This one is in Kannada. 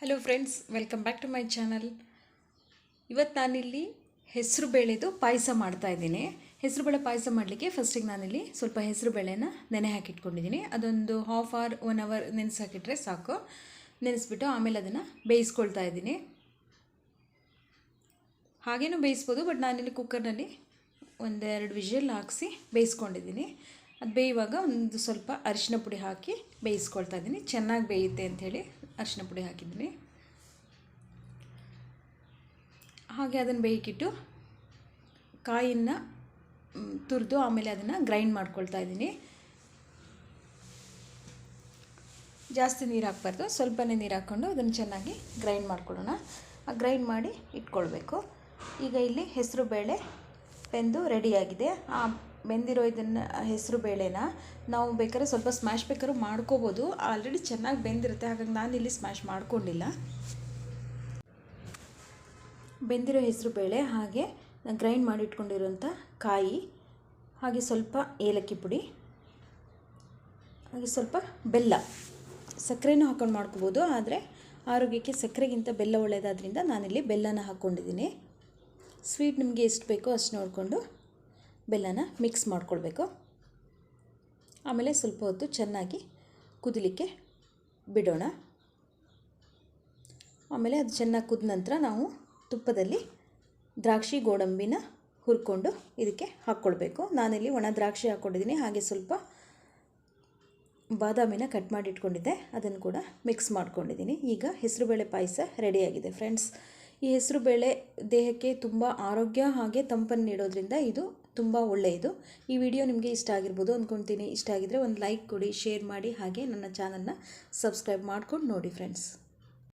Hello friends welcome back to my channel ಇವತ್ತು ನಾನಿಲ್ಲಿ ಹೆಸರು ಬೇಳೆದು ಪಾಯಸ ಮಾಡ್ತಾ ಇದ್ದೀನಿ. ಹೆಸರು ಬೇಳೆ ಪಾಯಸ ಮಾಡಲಿಕ್ಕೆ ಫಸ್ಟಿಗೆ ನಾನಿಲ್ಲಿ ಸ್ವಲ್ಪ ಹೆಸರು ಬೇಳೆನ ನೆನೆ ಹಾಕಿಟ್ಕೊಂಡಿದ್ದೀನಿ. ಅದೊಂದು ಹಾಫ್ ಅವರ್ ಒನ್ ಅವರ್ ನೆನೆಸಿ ಹಾಕಿಟ್ರೆ ಸಾಕು. ನೆನೆಸ್ಬಿಟ್ಟು ಆಮೇಲೆ ಅದನ್ನು ಬೇಯಿಸ್ಕೊಳ್ತಾ ಇದ್ದೀನಿ. ಹಾಗೇನೂ ಬೇಯಿಸ್ಬೋದು ಬಟ್ ನಾನಿಲ್ಲಿ ಕುಕ್ಕರ್ನಲ್ಲಿ ಒಂದೆರಡು ವಿಷಲ್ ಹಾಕಿಸಿ ಬೇಯಿಸ್ಕೊಂಡಿದ್ದೀನಿ. ಅದು ಬೇಯುವಾಗ ಒಂದು ಸ್ವಲ್ಪ ಅರಿಶಿನ ಪುಡಿ ಹಾಕಿ ಬೇಯಿಸ್ಕೊಳ್ತಾ ಇದ್ದೀನಿ. ಚೆನ್ನಾಗಿ ಬೇಯುತ್ತೆ ಅಂಥೇಳಿ ಅರಿಶಿನ ಪುಡಿ ಹಾಕಿದ್ದೀನಿ. ಹಾಗೆ ಅದನ್ನು ಬೇಯಿಕ್ಕಿಟ್ಟು ಕಾಯಿನ ತುರಿದು ಆಮೇಲೆ ಅದನ್ನು ಗ್ರೈಂಡ್ ಮಾಡ್ಕೊಳ್ತಾ ಇದ್ದೀನಿ. ಜಾಸ್ತಿ ನೀರು ಹಾಕ್ಬಾರ್ದು. ಸ್ವಲ್ಪನೇ ನೀರು ಹಾಕ್ಕೊಂಡು ಅದನ್ನು ಚೆನ್ನಾಗಿ ಗ್ರೈಂಡ್ ಮಾಡ್ಕೊಳ್ಳೋಣ. ಆ ಗ್ರೈಂಡ್ ಮಾಡಿ ಇಟ್ಕೊಳ್ಬೇಕು. ಈಗ ಇಲ್ಲಿ ಹೆಸರು ಬೇಳೆ ಬೆಂದು ರೆಡಿಯಾಗಿದೆ ಆ ಬೆಂದಿರೋ ಇದನ್ನು, ಹೆಸರು ಬೇಳೆನ ನಾವು ಬೇಕಾದ್ರೆ ಸ್ವಲ್ಪ ಸ್ಮ್ಯಾಶ್ ಬೇಕಾದ್ರೂ ಮಾಡ್ಕೋಬೋದು. ಆಲ್ರೆಡಿ ಚೆನ್ನಾಗಿ ಬೆಂದಿರುತ್ತೆ, ಹಾಗಾಗಿ ನಾನು ಇಲ್ಲಿ ಸ್ಮ್ಯಾಶ್ ಮಾಡ್ಕೊಂಡಿಲ್ಲ. ಬೆಂದಿರೋ ಹೆಸರು ಬೇಳೆ, ಹಾಗೆ ಗ್ರೈಂಡ್ ಮಾಡಿ ಇಟ್ಕೊಂಡಿರೋಂಥ ಕಾಯಿ, ಹಾಗೆ ಸ್ವಲ್ಪ ಏಲಕ್ಕಿ ಪುಡಿ, ಹಾಗೆ ಸ್ವಲ್ಪ ಬೆಲ್ಲ. ಸಕ್ಕರೆನೂ ಹಾಕೊಂಡು ಮಾಡ್ಕೋಬೋದು, ಆದರೆ ಆರೋಗ್ಯಕ್ಕೆ ಸಕ್ಕರೆಗಿಂತ ಬೆಲ್ಲ ಒಳ್ಳೆಯದಾದ್ರಿಂದ ನಾನಿಲ್ಲಿ ಬೆಲ್ಲನ ಹಾಕ್ಕೊಂಡಿದ್ದೀನಿ ಸ್ವೀಟ್ ನಿಮಗೆ ಎಷ್ಟು ಬೇಕೋ ಅಷ್ಟು ನೋಡಿಕೊಂಡು ಬೆಲ್ಲನ ಮಿಕ್ಸ್ ಮಾಡ್ಕೊಳ್ಬೇಕು. ಆಮೇಲೆ ಸ್ವಲ್ಪ ಹೊತ್ತು ಚೆನ್ನಾಗಿ ಕುದಲಿಕ್ಕೆ ಬಿಡೋಣ. ಆಮೇಲೆ ಅದು ಚೆನ್ನಾಗಿ ಕುದ ನಂತರ ನಾವು ತುಪ್ಪದಲ್ಲಿ ದ್ರಾಕ್ಷಿ ಗೋಡಂಬಿನ ಹುರ್ಕೊಂಡು ಇದಕ್ಕೆ ಹಾಕ್ಕೊಳ್ಬೇಕು. ನಾನಿಲ್ಲಿ ಒಣ ದ್ರಾಕ್ಷಿ ಹಾಕ್ಕೊಂಡಿದ್ದೀನಿ, ಹಾಗೆ ಸ್ವಲ್ಪ ಬಾದಾಮಿನ ಕಟ್ ಮಾಡಿ ಇಟ್ಕೊಂಡಿದ್ದೆ. ಅದನ್ನು ಕೂಡ ಮಿಕ್ಸ್ ಮಾಡ್ಕೊಂಡಿದ್ದೀನಿ. ಈಗ ಹೆಸರುಬೇಳೆ ಪಾಯಸ ರೆಡಿಯಾಗಿದೆ ಫ್ರೆಂಡ್ಸ್ ಈ ಹೆಸರುಬೇಳೆ ದೇಹಕ್ಕೆ ತುಂಬ ಆರೋಗ್ಯ ಹಾಗೆ ತಂಪನ್ನು ನೀಡೋದ್ರಿಂದ ಇದು ತುಂಬ ಒಳ್ಳೆಯದು. ಈ ವಿಡಿಯೋ ನಿಮಗೆ ಇಷ್ಟ ಆಗಿರ್ಬೋದು ಅಂದ್ಕೊಳ್ತೀನಿ ಇಷ್ಟ ಆಗಿದ್ದರೆ ಒಂದು ಲೈಕ್ ಕೊಡಿ, ಶೇರ್ ಮಾಡಿ, ಹಾಗೆ ನನ್ನ ಚಾನಲ್ನ ಸಬ್ಸ್ಕ್ರೈಬ್ ಮಾಡ್ಕೊಂಡು ನೋಡಿ ಫ್ರೆಂಡ್ಸ್